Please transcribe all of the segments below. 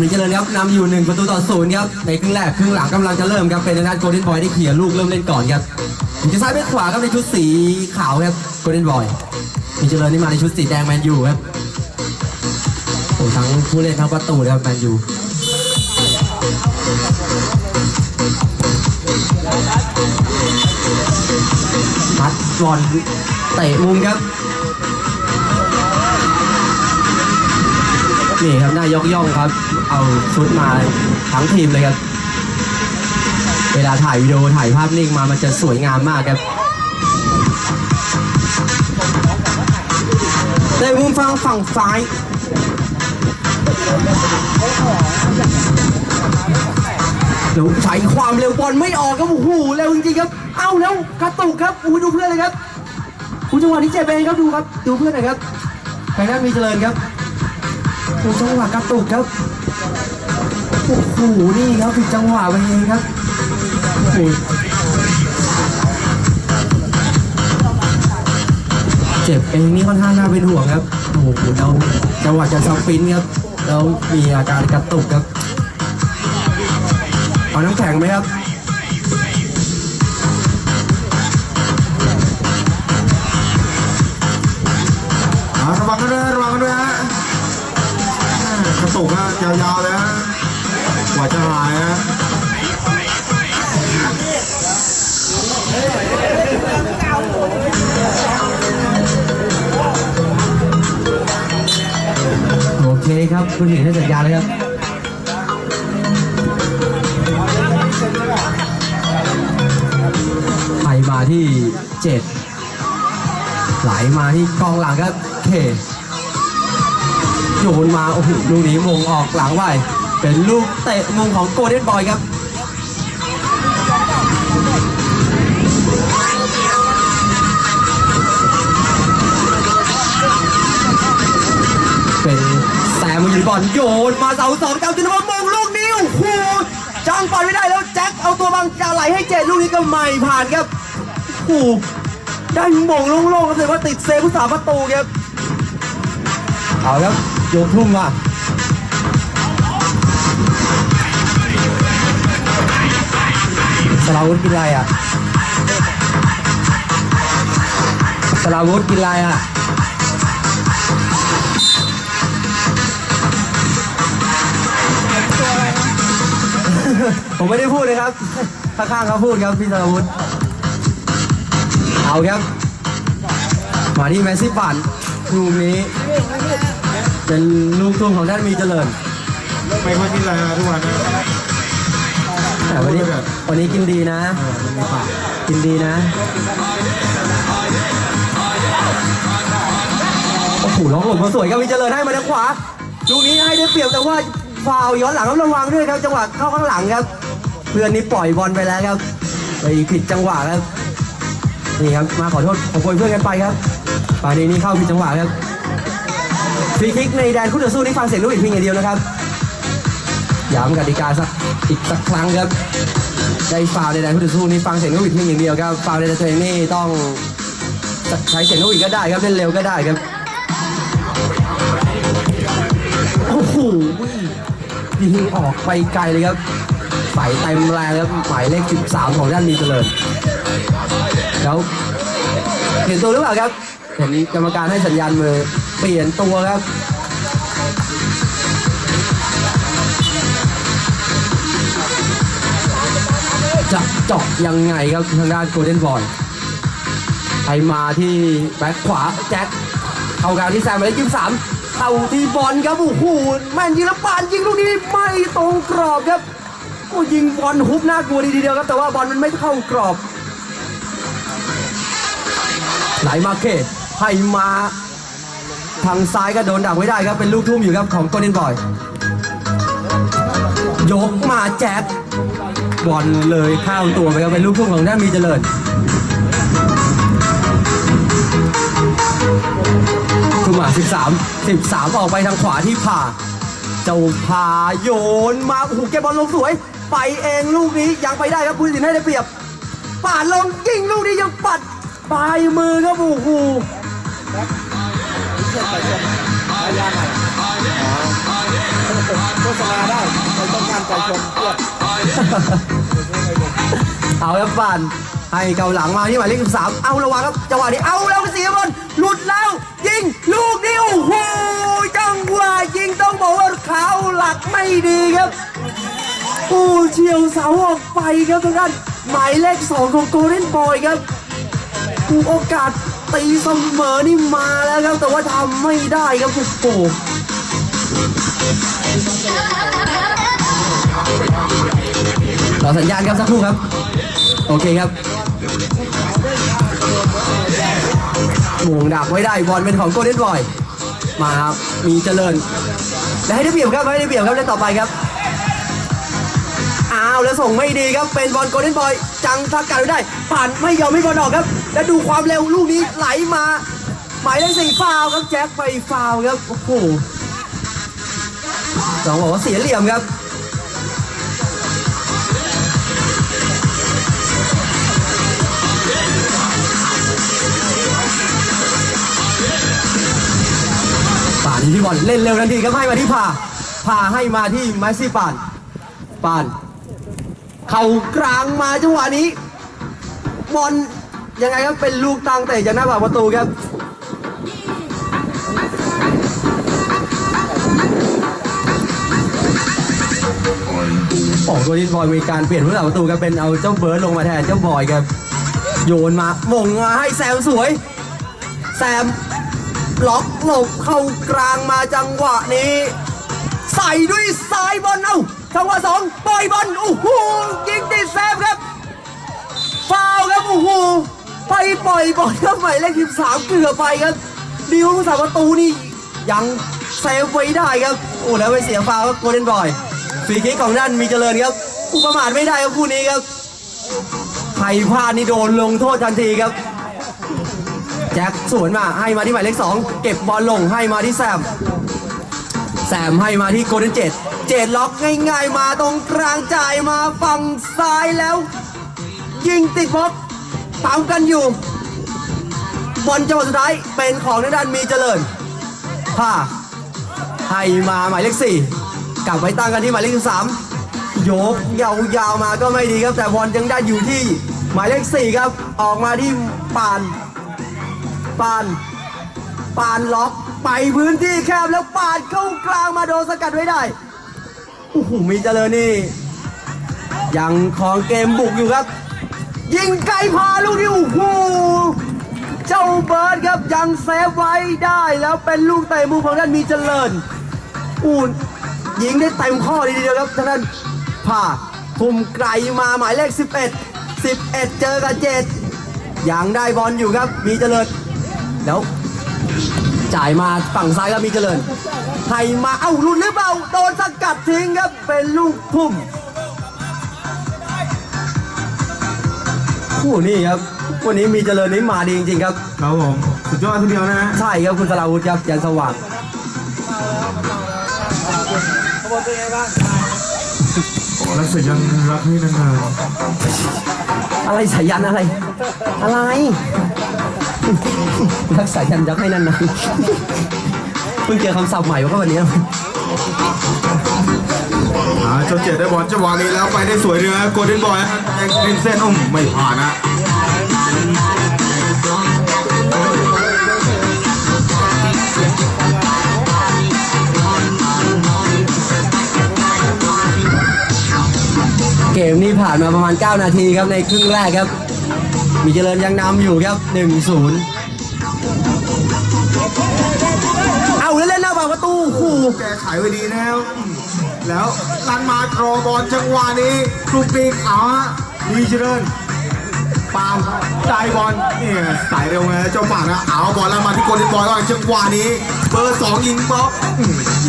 มีเจริญครับนำอยู่หนึ่งประตูต่อศูนย์ครับในครึ่งแรกครึ่งหลังกำลังจะเริ่มครับเป็นทางด้านโกลเด้นบอยได้เขี่ยลูกเริ่มเล่นก่อนครับมีจะซ้ายไปขวาครับในชุดสีขาวครับโกลเด้นบอยมีเจริญนี่มาในชุดสีแดงแมนยูครับโอ้ทั้งผู้เล่นทั้งประตูเลยครับแมนยูพัดบอลเตะมุมครับ นี่ครับหน้ายกย่องครับ เอาชุดมาทั้งทีมเลยครับ เวลาถ่ายวิดีโอถ่ายภาพนิ่งมามันจะสวยงามมากครับในมุมฝั่งฝั่งซ้ายแล้วใช้ความเร็วบอลไม่ออกครับโอ้โหเร็วจริงๆครับ เอ้าแล้วกระตุกครับอ้ดูเพื่อนเลยครับโอ้จังหวะนี้เจ็บเองครับดูครับ ดูเพื่อนหน่อยครับไปด้านมีเจริญครับ โอ้จังหวะกระตุกครับโอ้โหนี่ครับผิดจังหวะไปเองครับโอ้โหเจ็บเองนี่ค่อนข้างน่าเป็นห่วงครับโอ้โหเราจังหวะจะสปรินต์ครับแล้วมีอาการกระตุกครับเอาน้ำแข็งไหมครับอ่าระวังกันด้วยระวังกันด้วยฮะอ่ากระ ตุกฮะยาวๆเลยฮะกว่าจะหายฮะโอเคครับ คุณหญิงให้สัญญาณเลยครับไทยมาที่เจ็ดไหลมาที่กองหลังครับ เค โยนมาโอ้โหลูกนี้มงออกหลังไว้เป็นลูกเตะมุมของโกลเด้นบอยครับเป็นแซมมาอยู่บอลโยนมาเสาสองเจ้าจินวัฒน์มงลูกนี้โอ้โหจ้องบอลไม่ได้แล้วแจ็คเอาตัวบังจะไหลให้เจ็ดลูกนี้ก็ไม่ผ่านครับโอ้ได้มงโล่งๆก็เลยว่าติดเซฟผู้สาประตูครับเอาครับ โยนทุ่มมาสลาวุธกินอะไรอะสลาวุธกินอะไรอะผมไม่ได้พูดเลยครับ ข้างๆเขาพูดครับพี่สรวุฒิเอาครับ มาที่แมสซี่ปั่นลูกนี้ เป็นลูกทุ่งของด้านมีเจริญไม่ค่อยกินอะไรฮะทุกวันนะแต่วันนี้วันนี้กินดีนะเออมันมีปากกินดีนะโอ้โหล็อกหลบมาสวยครับมีเจริญให้มาทางขวาลูกนี้ให้ได้เปรียบแต่ว่าฟาวล์ย้อนหลังต้องระวังด้วยครับจังหวะเข้าข้างหลังครับ เพื่อนนี่ปล่อยบอลไปแล้วครับไปผิดจังหวะครับนี่ครับมาขอโทษขอโพยเพื่อนกันไปครับปานี้นี่เข้าผิดจังหวะครับ ฟรีคิกในแดนคู่ต่อสู้นี่ฟังเสียงลูกอีกเพียงอย่างเดียวนะครับย้ำกติกาสักอีกสักครั้งครับได้ฟาวในแดนคู่ต่อสู้นี่ฟังเสียงนกหวีดเพียงอย่างเดียวครับฟาวในแดนตัวเองนี่ต้องใช้เสียงนกหวีดก็ได้ครับเล่นเร็วก็ได้ครับโอ้โหยิงออกไปไกลเลยครับใส่เต็มแรงครับหมายเลข 13 ของด้านมีเจริญแล้วเห็นตัวหรือเปล่าครับ เห็นกรรมการให้สัญญาณมือ เปลี่ยนตัวครับจะเจาะยังไงครับทางด้านโกลเด้นบอลไปมาที่แบ็คขวาแจ็คเข้ากลางที่แซมไปเลยยี่สามเข้าที่บอลครับโอ้โหแม่นยิงแล้วปานยิงลูกนี้ไม่ตรงกรอบครับโอ้ยิงบอลฮุบน่ากลัวดีเดียวครับแต่ว่าบอลมันไม่เข้ากรอบไหลมาเขตให้มา ทางซ้ายก็โดนดักไว้ได้ครับ เป็นลูกทุ่มอยู่ครับของโกลเด้นบอย ยกมาแจ็คบอลเลยข้ามตัวไปครับเป็นลูกทุ่งของด้านมีเจริญขึ้นมา 13 13 ออกไปทางขวาที่ผ่า เจ้าพาโยนมาโอ้โหเก็บบอลลงสวย ไปเองลูกนี้ยังไปได้ครับผู้ตัดสินให้ได้เปรียบปาดลงยิงลูกนี้ยังปัดปลายมือครับโอ้โห โฆษณาได้เอาครับป่านให้เกาหลังมาที่หมายเลขสามเอาระวังครับจังหวะนี้เอาแล้วเสียบอลหลุดแล้ว ยิงลูกนี้โอ้โหจังหวะยิงต้องบอกว่าเขาหลักไม่ดีครับโอ้เฉียวเสาออกไปครับทุกท่านหมายเลขสองของโกลเด้นบอยครับโอ้โอกาส ตีเสมอนี่มาแล้วครับ แต่ว่าทำไม่ได้ครับโอ้โหรอสัญญาณครับสักครู่ครับ โอเคครับหม่งดักไว้ได้บอลเป็นของโกลเด้นบอย มาครับมีเจริญและให้ได้เปรียบครับให้ได้เปรียบครับเล่นต่อไปครับอ้าวแล้วส่งไม่ดีครับเป็นบอลโกลเด้นบอย จังทักกันไว้ได้ ผ่านไม่ยอมไม่บอลออกครับแล้วดูความเร็วลูกนี้ไหลมา หมายเลขสี่ฟาวครับแจ็คไปฟาวครับโอ้โหต้องบอกว่าเสียเหลี่ยมครับป่านที่บอลเล่นเร็วทันทีครับให้มาที่ผ่าผ่าให้มาที่แมซี่ป่านป่าน เข่ากลางมาจังหวะนี้บอล ยังไงครับเป็นลูกตังเตะจากหน้าปากประตูครับโอ้ตัวนี้บอยมีการเปลี่ยนผู้สาประตูครับเป็นเอาเจ้าเบิร์ดลงมาแทนเจ้าบอยครับ โยนมาหม่งมาให้แซมสวย แซมล็อกหลบเข้ากลางมาจังหวะนี้ ใส่ด้วยซ้ายบอลเอ้าจังหวะสองปล่อยบอลโอ้โหยิงติดแซมครับฟาวครับโอ้โห ไปปล่อยบอลครับหมายเลขสิบสามเกือบไปครับ ดิวสามประตูนี่ยังเซฟไว้ได้ครับ โอ้แล้วไปเสียฟาวล์ครับโกลเด้นบอยฟรีคิกของด้านมีเจริญครับอุประมาทไม่ได้ครับคู่นี้ครับใครพลาดนี่โดนลงโทษทันทีครับ แจ็คสวนมาให้มาที่หมายเลขสองเก็บบอลลงให้มาที่แซมแซมให้มาที่โกลเด้นเจ็ดเจ็ดล็อกง่ายๆมาตรงกลางจ่ายมาฝั่งซ้ายแล้ว ยิงติดบล็อก ตามกันอยู่ บอลจังหวะสุดท้ายเป็นของทางด้านมีเจริญผ่าให้มาหมายเลขสี่กลับไปตั้งกันที่หมายเลขสามโยกยาวๆมาก็ไม่ดีครับ แต่บอลยังได้อยู่ที่หมายเลขสี่ครับ ออกมาที่ปานปานปานล็อกไปพื้นที่แคบแล้วปาดเข้ากลางมาโดนสกัดไว้ได้โอ้โหมีเจริญนี่ ยังครองเกมบุกอยู่ครับ ยิงไกลพาลูกนี้โอ้โหเจ้าเบิร์ดครับยังเซฟไว้ได้แล้วเป็นลูกเตะมุมของด้านมีเจริญอูนยิงได้เต็มข้อดีเดียวครับทางด้านผ่าทุ่มไกลมาหมายเลข 11 11 เจอกับเจ็ดยังได้บอลอยู่ครับมีเจริญแล้วจ่ายมาฝั่งซ้ายก็มีเจริญให้มาเอ้าหลุดหรือเปล่าโดนสกัดทิ้งครับเป็นลูกทุ่ม คู่นี้ครับวันนี้มีเจริญนี่มาดีจริงๆครับครับผมสุดยอดทีเดียวนะฮะใช่ครับคุณสราวุธครับยันสว่างและสัญญาณรักให้นานอะไรสายันอะไร อะไรรักสายันยักษ์ให้นานๆเพิ่งเจอคำศัพท์ใหม่ว่าวันนี้ๆอ่าจนเจ็ดได้บอลจังหวะนี้แล้วไปได้สวยเลยนะโกลเด้นบอยฮะแองเส้นอุ้มไม่ผ่านนะ เกมนี้ผ่านมาประมาณ 9 นาทีครับในครึ่งแรกครับ มีเจริญยังนำอยู่ครับ 1-0 เอาแล้วเล่นหน้าปากประตูโอ้โหแก้ไขไว้ดีแล้ว แล้วลันมาครอบอลจังหวะนี้กรุกกริกเอาฮะมีเจริญปามได้บอลนี่สายเร็วไงเจ้าป่านะเอาบอลแล้วมาที่โกลเด้นบอยก่อนจังหวะนี้ เบอร์สองยิงบล็อก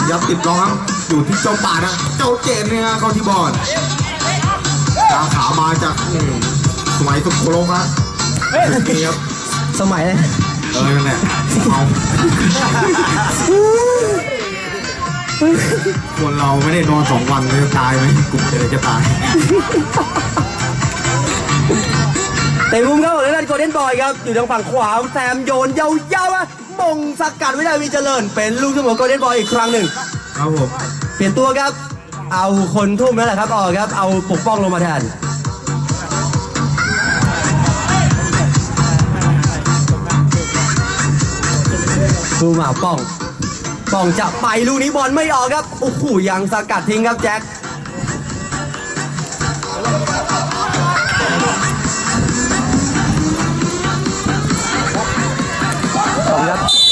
ยับติดรองอยู่ที่เจ้าป่านะ เจ้าเจนเนี่ยเข้าที่บอล ตาขาวมาจากอืมสมัยสุโขลงฮะนี่ครับสมัยเลยเออนั่นแหละเอาคนเราไม่ได้นอนสองวันเลยตายไหมกลุ่มเลยจะตายเตะมุมครับของทางด้านโกลเด้นบอยครับ อยู่ทางฝั่งขวาแซมโยนยาวๆอะมงสกัดไว้ได้มีเจริญ เป็นลูกเสมอโกลเด้นบอยอีกครั้งหนึ่งครับผมเปลี่ยนตัวครับ เอาคนทุ่มนั่นแหละครับออกครับ เอาปกป้องลงมาแทนดูมาป้อง ป้องจะไปลูกนี้บอลไม่ออกครับ โอ้โหยังสกัดทิ้งครับแจ็คครับ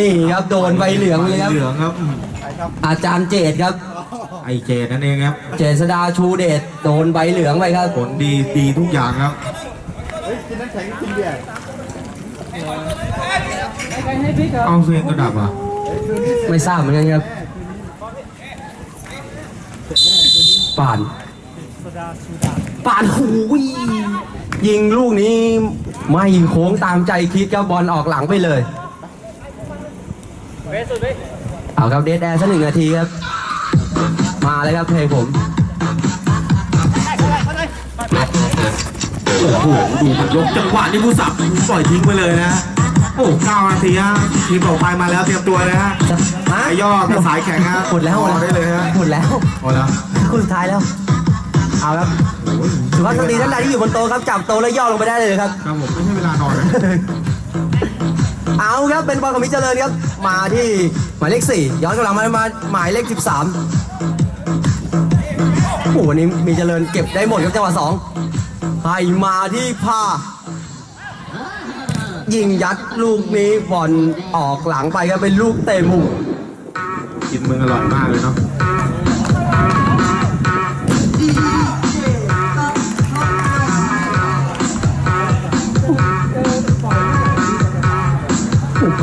นี่ครับโดนใบเหลืองเลยครับ เหลืองครับอืมอาจารย์เจตครับ ไอเจดนั่นเองครับ เจษดาชูเดชโดนใบเหลืองไปครับผลดีดีทุกอย่างครับเอาเสียงกระดับอะไม่ทราบเหมือนกันครับป่านป่านหูยยิงลูกนี้ไม่โค้งตามใจคิดครับบอลออกหลังไปเลย เอาครับเดดแอร์สักหนึ่งนาทีครับ มาเลยครับเพลงผมโอ้โหดูยกจังหวะนี่ผู้สับปล่อยทิ้งไปเลยนะ โอ้เก้านาทีฮะทีมต่อไปมาแล้วเตรียมตัวเลยฮะฮะสายย่อกับสายแข็งฮะหมดแล้วรอได้เลยฮะหมดแล้วหมดแล้วคู่สุดท้ายแล้ว เอาครับสุภาพสตรีท่านใดที่อยู่บนโต๊ะครับจับโต๊ะแล้วย่อลงไปได้เลยครับครับผมไม่ใช่เวลานอนนะ เอาครับเป็นบอลของมิเจริญครับ มาที่หมายเลขสี่ย้อนกลับมามาหมายเลขสิบสามโอ้โหวันนี้มีเจริญเก็บได้หมดครับจังหวะสองให้มาที่พายิงยัดลูกนี้บอลออกหลังไปครับเป็นลูกเตะมุมกินมึงอร่อยมากเลยเนาะ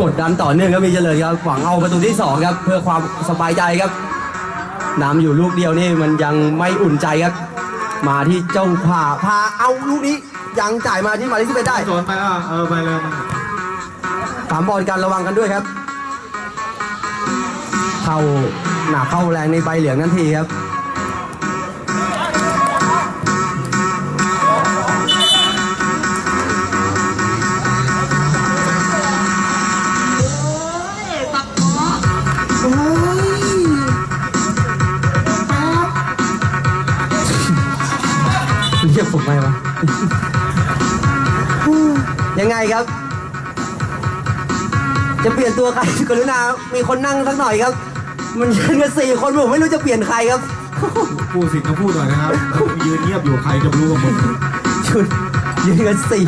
กดดันต่อเนื่องครับมีเจริญครับหวังเอาประตูที่สองครับเพื่อความสบายใจครับนำอยู่ลูกเดียวนี่มันยังไม่อุ่นใจครับ มาที่เจ้าพาพาเอาลูกนี้ยังจ่ายมาที่หมายเลขที่เป็นได้สวนไปอะเออไปเลยมันสามบอลกันระวังกันด้วยครับ เข้าหนาเข้าแรงในใบเหลืองนั่นทีครับ ครับ จะเปลี่ยนตัวใครกรุณา มีคนนั่งสักหน่อยครับ มันยืนกันสี่คนผมไม่รู้จะเปลี่ยนใครครับพูดสิก็พูดหน่อยนะครับ ยืนเงียบอยู่ใครจะรู้กับมึงยืนยืนกันสี่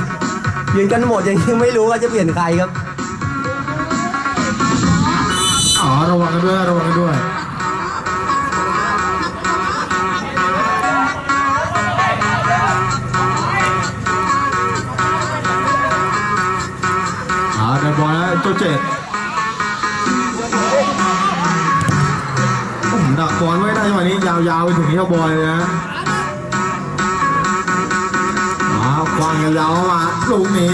ยืนกันหมดยังไม่รู้ว่าจะเปลี่ยนใครครับอ๋อระวังกันด้วยระวังกันด้วย อื้อหือดักบอลไว้ได้จังหวะนี้ยาวๆไปถึงที่เจ้าบอยเลยนะอ่าควางยาวๆมาลูกนี้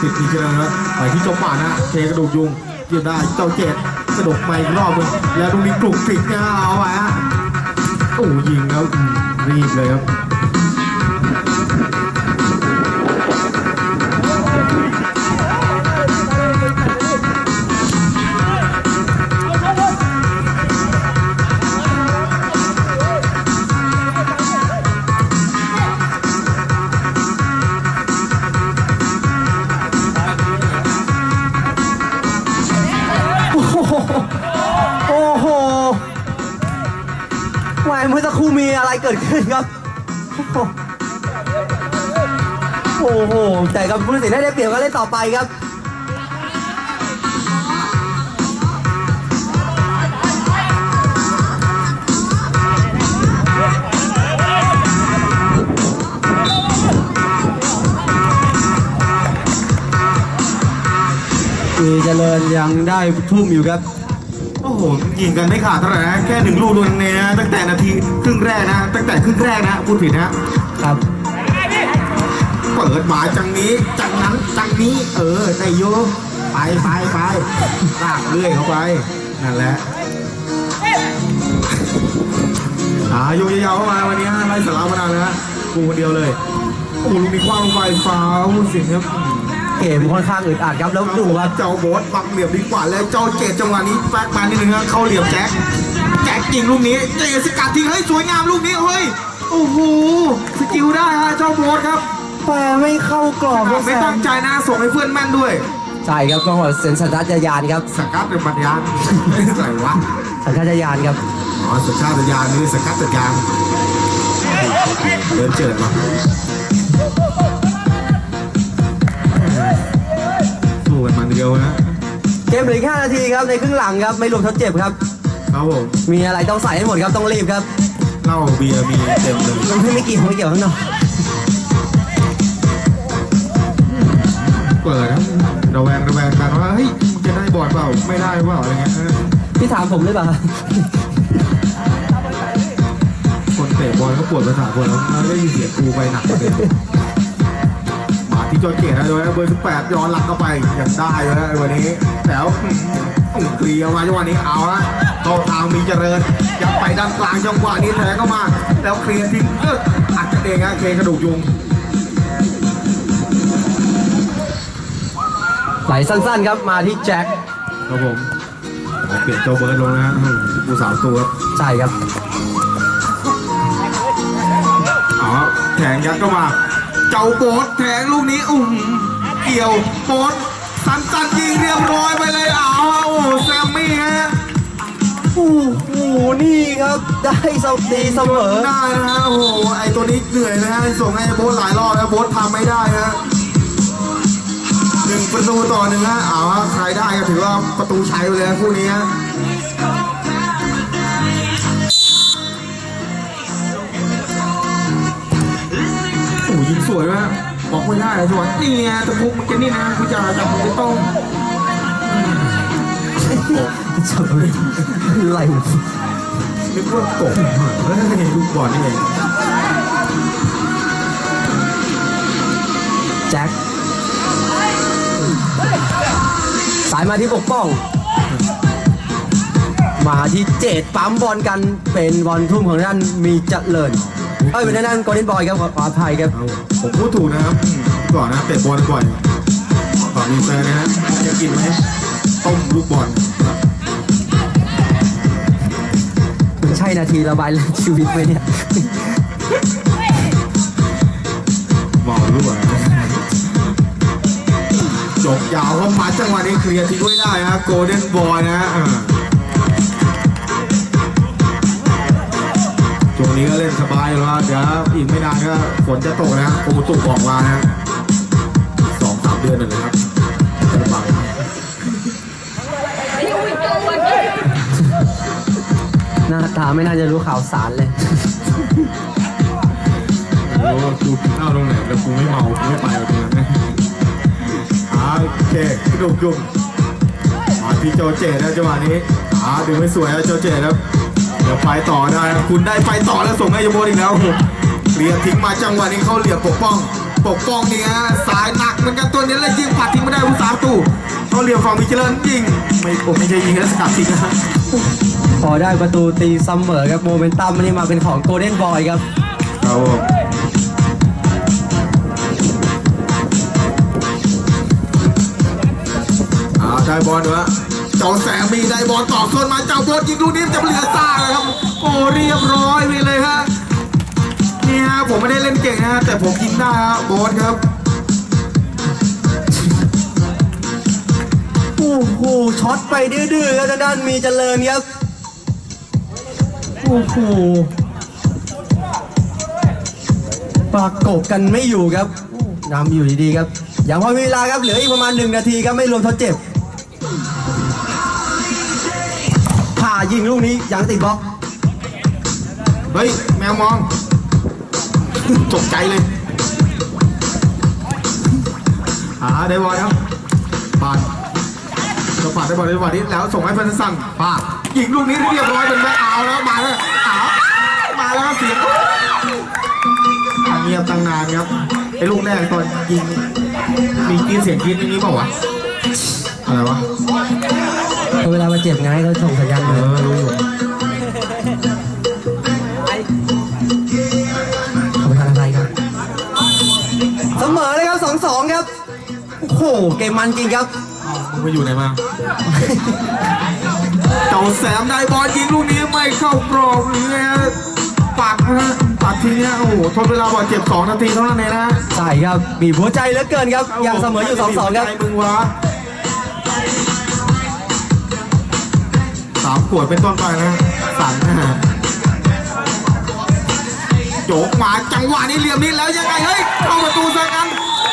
ติดทีเดียวนะไปที่จมป่านะเทกระดูกยุงเกี่ยวได้เจ้าเจ็ดกระดกไปรอบนึงแล้วตรงนี้กลุกกลิดนะเอาไปฮะโอ้ยิงแล้วรีบเลยครับ กิดขึ้นครับ โอ้โห แต่กับผู้ตัดสินได้เปรียบก็เล่นต่อไปครับมีเจริญยังได้ทุ่มอยู่ครับ อ้โหยิงกันไม่ขาดเท่าไหร่นะแค่หนึ่งลูกดวงเนี่ยนะตั้งแต่นาทีครึ่งแรกนะ ตั้งแต่ครึ่งแรกนะพูดผิดนะครับเปิดมาจังนี้จังนั้นจังนี้ เออได้โยไปไปไปลากเรื่อยเข้าไปนั่นแหละอ่าโยกยาวๆเข้ามาวันนี้ฮะไล่สาระมานานแล้วฮะกูคนเดียวเลยโอ้โหลูกนี้คว้างลงไปฟาวล์สิงครับอืม เกมค่อนข้างอึดอัดครับแล้วดูว่าเจ้าโบสบังเหลี่ยมดีกว่าแล้วเจ้าเจตจังหวะนี้แฟกมานิดนึงครับเข้าเหลี่ยมแจ็คแจ็คยิงลูกนี้เจสกัดทิ้งเฮ้ยสวยงามลูกนี้เฮ้ยโอ้โหสกิลได้ฮะเจ้าโบสครับแต่ไม่เข้ากรอบครับไม่ตั้งใจนะส่งให้เพื่อนแม่นด้วยใช่ครับต้องบอกเซนสัญชาตญาณครับสกัดเป็นปัญญาใส่วะสัญชาตญาณครับอ๋อสัญชาตญาณนี่สกัดตญาณเดินเจิดว่ะ สู้กันมันเดียวนะเกมเหลืออีก5นาทีครับในครึ่งหลังครับไม่รวมทดเจ็บครับ ครับผมมีอะไรต้องใส่ให้หมดครับต้องรีบครับเหล้าเบียร์มีเต็มเลยมันไม่ไม่เกี่ยวไม่เกี่ยวข้างนอกเปิดนะระแวงระแวงกันว่าเฮ้ยมึงจะได้บอลเปล่าไม่ได้เปล่าอะไรเงี้ยเออพี่ถามผมหรือเปล่าคนเตะบอลก็ปวดประสาทคนแล้วแล้วได้ยินเสียงกูไปหนักกว่าเดิมมา ที่จอร์เกตนะโดยเบอร์18ย้อนหลังเข้าไปยังได้เลยนะวันนี้แล้วอุ้งเกลียวมาจังหวะนี้เอาละเข้าทางมีเจริญยัดไปด้านกลางจังหวะนี้แทงเข้ามา แล้วเคลียร์ทิ้งเอออัดกันเองฮะเคกระดูกยุงไหลสั้นๆครับมาที่แจ็คครับผมขอเปลี่ยนเจ้าเบิร์ดลงนะฮะอืมกูสาวตัวครับใช่ครับอ๋อแทงยัดเข้ามา เจ้าโบ๊ทแทงลูกนี้อุ้มเกี่ยวโบ๊ทสันสันยิงเรียบร้อยไปเลยอ้าวโอ้แซมมี่ฮะโอ้โหนี่ครับได้เสาตีเสมอได้นะฮะโอ้โหไอตัวนี้เหนื่อยนะฮะส่งให้โบ๊ทหลายรอบแล้วโบ๊ททำไม่ได้ฮะหนึ่งประตูต่อหนึ่งฮะเอาฮะใครได้ก็ถือว่าประตูชัยไปเลยนะคู่นี้ฮะ โอ้ยิงสวยมากบอกไม่ได้เลยสวยนี่ไงตะพุกมันจะนี่นะคุณจะจะผมจะต้องเฉยอะไรนึกว่ากบเฮ้ยลูกบอลนี่เองแจ็คสายมาที่ปกป้อง มาที่เจดปั๊มบอลกันเป็นบอลทุ่มของด้านมีเจริญ เอ้ยเป็นด้านโกลเด้นบอยครับขอขออภัยครับ เอาผมพูดถูกนะครับอืมก่อนนะเตะบอลก่อนก่อนมีแฟนนะฮะจะกินไหมต้มลูกบอลมันใช่นาทีระบายเรื่องชีวิตไหมเนี่ย เมาลูกบอลจบยาวเข้ามาจังหวะนี้เคลียร์ทิ้งไว้ได้ฮะโกลเด้นบอยนะฮะ วงนี้ก็เล่นสบายอยู่แล้วเดี๋ยวอีกไม่นานก็ฝนจะตกนะกรมอุตุบอกมานะสองสามเดือนนั่นะครับจะบังหน้าตาไม่น่าจะรู้ข่าวสารเลยโอ้กูกินข้าวตรงไหนแล้วกูไม่เมากูไม่ไปแบบนี้นะอ่าโอเคกระดูกยุ่งมาที่โจเจนะจังหวะนี้อ่าดึงไม่สวยนะโจเจครับ ดี๋ยวไปต่อได้นะคุณได้ไปต่อแล้วส่งให้ยมโบอีกแล้วเรียนทิ้งมาจังหวะนี้เขาเหลี่ยมปกป้อง ปกป้องนี่ฮะสายหนักเหมือนกันตัวนี้แล้วยิงปัดทิ้งไม่ได้ผู้สามตูเขาเหลี่ยมฝั่งมิเจริญยิงไม่ผมไม่ใช่ยิงแล้วสกัดทิ้งนะฮะพอได้ประตูตีเสมอครับโมเมนตัมนี่มาเป็นของโกลเด้นบอยครับครับผมอ่าได้บอลด้วย เจ้าแสงมีได้บอลต่อขึ้นมาเจ้าโบอลยิงลูกนี้จะเหลือซ่าเลยครับ โอ้เรียบร้อยไปเลยฮะนี่ฮะผมไม่ได้เล่นเก่งนะแต่ผมยิงได้ฮะโบอลครับโอ้โหช็อตไปดื้อๆครับทางด้านมีเจริญครับโอ้โหประกบกันไม่อยู่ครับนำอยู่ดีๆครับ อย่างพอมีเวลาครับเหลืออีกประมาณหนึ่งนาทีครับไม่รวมทดเจ็บ ยิงลูกนี้ยังติดบล็อก เฮ้ย แมวมอง ตกใจเลยอ่าได้บอลครับปาดก็ปาดได้บอลได้บอลนี้แล้วส่งให้เฟรนซังปาดยิงลูกนี้เรียบร้อยเป็นแบ็คเอาแล้วมาแล้วเอามาแล้วเสียงเงียบตั้งนานครับไอ้ลูกแรกตอนยิงมีกรีดเสียงกรีดอย่างนี้เปล่าวะอะไรวะ เวลามาเจ็บไงเขาส่งสัญญาณเอเลยอรู้อยู่เขาไปทำอะไรครับเสมอเลยครับสองสองครับโหเกมมันจริงครับไปอยู่ไหนมา เจ้าแสมได้บอลยิงลูกนี้ไม่เข้ากรอบหรือไงฮะปัดนะฮะปัดทีเนี้ยโอ้โหทดเวลาบอลเจ็บ2นาทีเท่านั้นเองนะใช่ครับบีบหัวใจเหลือเกินครับ ยังเสมออยู่2อสองครับ ใจมึงวะสามขวดเป็นต้นไปนะสั่นนะฮะโจกมาจังหวะนี้เหลี่ยมนี้แล้วยังไงเฮ้ยเข้าประตูซะกัน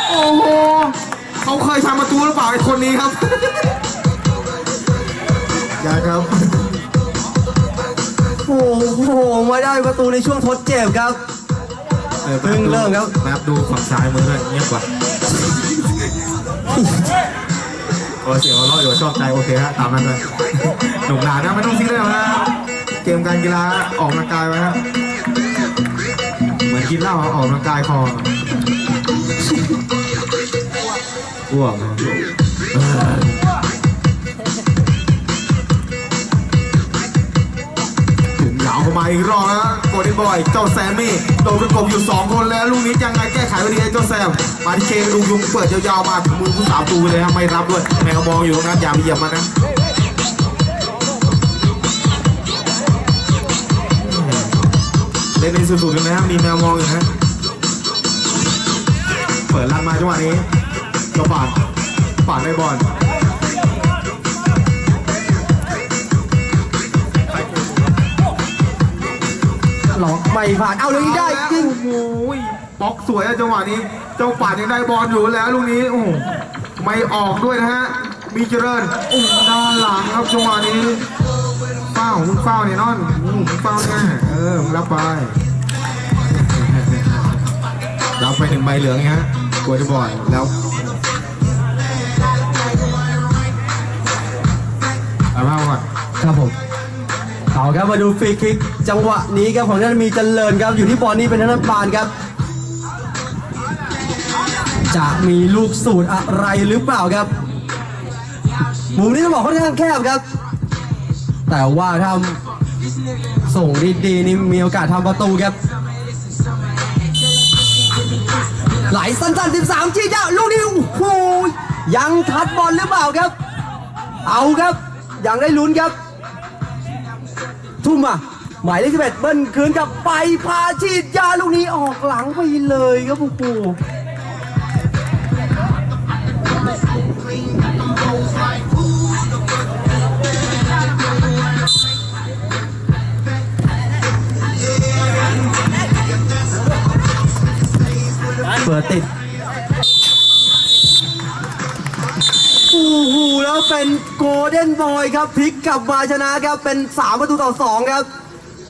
โอ้โหเขาเคยทำประตูหรือเปล่าไอ้คนนี้ครับอย่าครับโอ้โหมาได้ประตูในช่วงทดเจ็บครับเพิ่งเริ่มครับแป๊บดูฝั่งซ้ายมือด้วยเงียบกว่า โอ้เสียงเราะอยู่ชอบใจโอเคฮะตามนั้นเลยหนุกหนานะไม่ต้องซีเรียสนะเกมการกีฬาออกกำลังกายไว้ฮะเหมือนกินเหล้าอออกกำลังกายคออ้วกเออถึงเหลาเข้ามาอีกรอบนะ โกลเด้บอย เจ้าแซมมี่โดนประกบอยู่สองคนแล้วลูกนี้ยังไงแก้ไขวันนี้เจ้าแซมมาที่เคดูยุงเปิดยาวๆมาถึงมือผู้สาวตูเลยนะไม่รับด้วยแมวมองอยู่ตรงนั้นอย่าไปเหยียบมันนะเล่นในสุดๆเลยนะมีแมวมองอยู่นะเปิดลันมาจังหวะนี้ก็ปาดปาดได้บอล หลอกไม่ผ่านเอาเลยได้จริงโอ้โหบล็อกสวยอะจังหวะนี้ เจ้าปาดยังได้บอลอยู่แล้วลูกนี้โอ้โหไม่ออกด้วยนะฮะมีเจริญโอ้โหด้านหลังครับจังหวะนี้เฝ้ามึงเฝ้าเนี่ยนอนมึงเฝ้าแน่เออมึงรับไปรับไปหนึ่งใบเหลืองฮะกลัวจะบอลแล้วเอาผ้าก่อนครับผม เอาครับมาดูฟรีคิกจังหวะนี้ครับของท่านมีเจริญครับอยู่ที่บอลนี้เป็นธนบาลครับ จะมีลูกสูตรอะไรหรือเปล่าครับมุมนี้ต้องบอกค่อนข้างแคบครับ แต่ว่าทำส่งดีๆนี่มีโอกาสทำประตูครับไหลสั้นๆ 13 ชี้ยาวลูกนี้โอ้โหยังทัดบอลหรือเปล่าครับ เอาครับยังได้ลุ้นครับ ทุ่มอะหมายเลขสิบเอ็ดเบิ้ลคืนกับไปพาฉีดยาลูกนี้ออกหลังไปเลยครับโอ้โหเปิดติด เป็นโกลเด้นบอยครับพลิกกลับมาชนะครับ เป็น 3 ประตูต่อ 2 ครับ